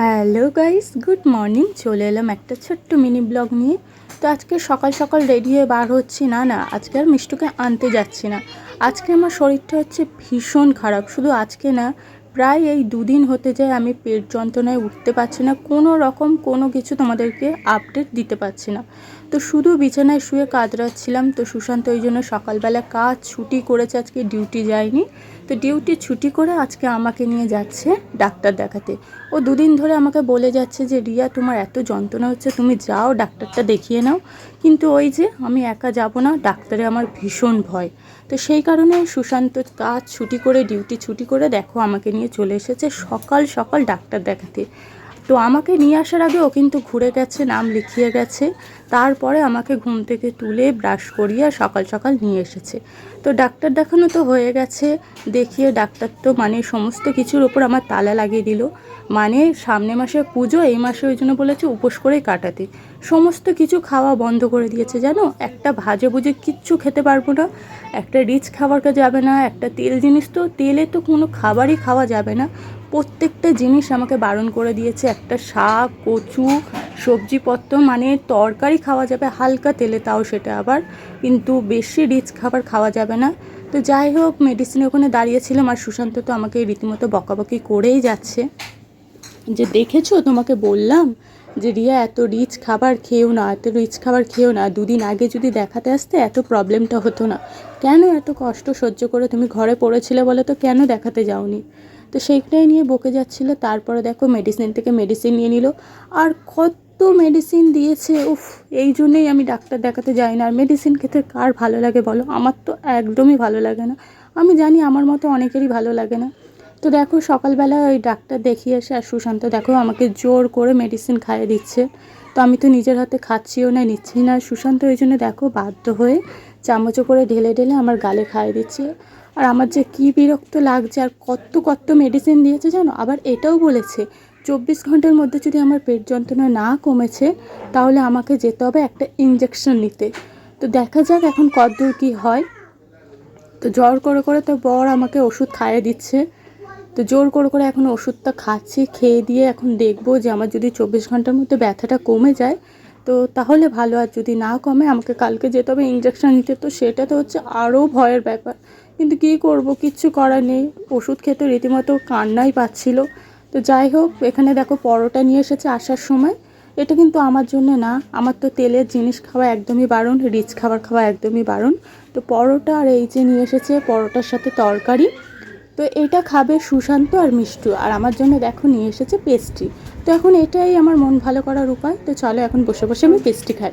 Hello guys, good morning. চলে এলাম একটা ছোট্ট মিনি ব্লগ নিয়ে। তো আজকে সকাল সকাল রেডি হয়ে বার হচ্ছি। না না, আজকে আর মিষ্টুকে আনতে যাচ্ছি না। আজকে আমার শরীরটা হচ্ছে ভীষণ খারাপ। শুধু আজকে না, প্রায় এই দুদিন হতে যায় আমি পেট যন্ত্রণায় উঠতে পারছি না। কোনো রকম কোনো কিছু তোমাদেরকে আপডেট দিতে পারছি না। তো শুধু বিছানায় শুয়ে কাতরাচ্ছিলাম তো সুশান্ত ওই জন্য সকালবেলা কাজ ছুটি করেছে, আজকে ডিউটি যায়নি। তো ডিউটি ছুটি করে আজকে আমাকে নিয়ে যাচ্ছে ডাক্তার দেখাতে। ও দুদিন ধরে আমাকে বলে যাচ্ছে যে, রিয়া, তোমার এত যন্ত্রণা হচ্ছে, তুমি যাও, ডাক্তারটা দেখিয়ে নাও। কিন্তু ওই যে আমি একা যাব না, ডাক্তারে আমার ভীষণ ভয়। তো সেই কারণে সুশান্ত কাজ ছুটি করে, ডিউটি ছুটি করে দেখো আমাকে নিয়ে চলে এসেছে সকাল সকাল ডাক্তার দেখাতে। তো আমাকে নিয়ে আসার আগে ও কিন্তু ঘুরে গেছে, নাম লিখিয়ে গেছে। তারপরে আমাকে ঘুম থেকে তুলে ব্রাশ করিয়ে সকাল সকাল নিয়ে এসেছে। তো ডাক্তার দেখানো তো হয়ে গেছে, দেখিয়ে ডাক্তার তো মানে সমস্ত কিছুর ওপর আমার তালা লাগিয়ে দিল। মানে সামনে মাসে পুজো, এই মাসে ওই জন্য বলেছে উপোস করেই কাটাতে। সমস্ত কিছু খাওয়া বন্ধ করে দিয়েছে জানো? একটা ভাজে ভুজে কিচ্ছু খেতে পারব না। একটা রিচ খাবারটা যাবে না, একটা তেল জিনিস তো, তেলে তো কোনো খাবারই খাওয়া যাবে না। প্রত্যেকটা জিনিস আমাকে বারণ করে দিয়েছে। একটা শাক, কচু, সবজিপত্র মানে তরকারি খাওয়া যাবে, হালকা তেলে তাও সেটা আবার। কিন্তু বেশি রিচ খাবার খাওয়া যাবে না। তো যাই হোক মেডিসিন ওখানে দাঁড়িয়েছিলাম আর সুশান্ত তো আমাকে রীতিমতো বকাবকি করেই যাচ্ছে। যে দেখেছ তোমাকে বললাম? যে রিয়া এত রিচ খাবার খেয়েও না, এত রিচ খাবার খেয়েও না, দুদিন আগে যদি দেখাতে আসতে এত প্রবলেমটা হতো না। কেন এত কষ্ট সহ্য করে তুমি ঘরে পড়েছিলে বলে তো কেন দেখাতে যাওনি? তো সেইটাই নিয়ে বকে যাচ্ছিল, তারপরে দেখো মেডিসিন থেকে মেডিসিন নিয়ে নিল। আর কত মেডিসিন দিয়েছে, উফ, এই জন্যেই আমি ডাক্তার দেখাতে যাই না। আর মেডিসিন খেতে কার ভালো লাগে বলো? আমার তো একদমই ভালো লাগে না। আমি জানি আমার মতো অনেকেরই ভালো লাগে না। তো দেখো, সকালবেলা ওই ডাক্তার দেখিয়ে এসে আর সুশান্ত দেখো আমাকে জোর করে মেডিসিন খাইয়ে দিচ্ছে। তো আমি তো নিজের হাতে খাচ্ছিও না, নিচ্ছি না। সুশান্ত ওই জন্য দেখো বাধ্য হয়ে চামচও করে ঢেলে ঢেলে আমার গালে খাইয়ে দিচ্ছে। আর আমার যে কী বিরক্ত লাগছে আর কত কত মেডিসিন দিয়েছে জানো? আবার এটাও বলেছে, চব্বিশ ঘণ্টার মধ্যে যদি আমার পেট যন্ত্রণা না কমেছে, তাহলে আমাকে যেতে হবে একটা ইঞ্জেকশন নিতে। তো দেখা যাক এখন কতদূর কী হয়। তো জ্বর করে করে তো বর আমাকে ওষুধ খাইয়ে দিচ্ছে। তো জোর করে করে এখন ওষুধটা খাচ্ছি, খেয়ে দিয়ে এখন দেখব যে আমার যদি চব্বিশ ঘণ্টার মধ্যে ব্যথাটা কমে যায়, তো তাহলে ভালো। আর যদি না কমে, আমাকে কালকে যেতে হবে ইঞ্জেকশন নিতে, তো সেটা তো হচ্ছে আরও ভয়ের ব্যাপার। কিন্তু কী করব? কিচ্ছু করার নেই। ওষুধ খেতে রীতিমতো কান্নাই পাচ্ছিল। তো যাই হোক, এখানে দেখো পরোটা নিয়ে এসেছে আসার সময়। এটা কিন্তু আমার জন্য না। আমার তো তেলের জিনিস খাওয়া একদমই বারণ, রিচ খাবার খাওয়া একদমই বারণ। তো পরোটা আর এই যে নিয়ে এসেছে, পরোটার সাথে তরকারি। তো এটা খাবে সুশান্ত আর মিষ্টু, আর আমার জন্য দেখো নিয়ে এসেছে পেস্ট্রি তো এখন এটাই আমার মন ভালো করার উপায়। তো চলো এখন বসে বসে আমি পেস্ট্রি খাই।